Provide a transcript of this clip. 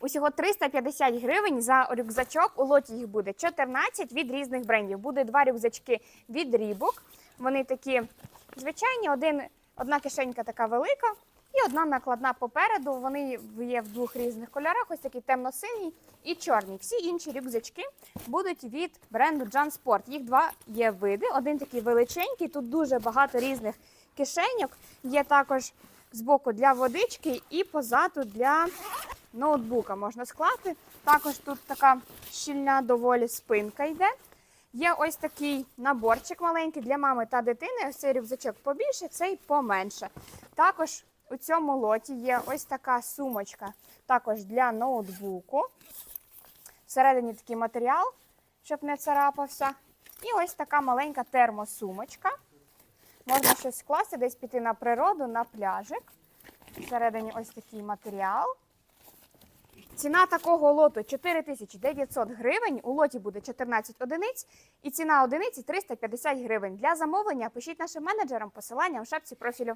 Усього 350 гривень за рюкзачок. У лоті їх буде 14 від різних брендів. Буде два рюкзачки від Reebok. Вони такі звичайні, один, одна кишенька така велика і одна накладна попереду. Вони є в двох різних кольорах: ось такий темно-синій і чорний. Всі інші рюкзачки будуть від бренду JanSport. Їх два є види. Один такий величенький, тут дуже багато різних кишеньок. Є також збоку для водички і позаду для ноутбука можна скласти. Також тут така щільна доволі спинка йде. Є ось такий наборчик маленький для мами та дитини. Ось цей рюкзачок побільше, цей поменше. Також у цьому лоті є ось така сумочка, також для ноутбуку. Всередині такий матеріал, щоб не царапався. І ось така маленька термосумочка. Можна щось скласти, десь піти на природу, на пляжик. Всередині ось такий матеріал. Ціна такого лоту 4900 гривень. У лоті буде 14 одиниць. І ціна одиниці 350 гривень. Для замовлення пишіть нашим менеджерам посилання у шапці профілю.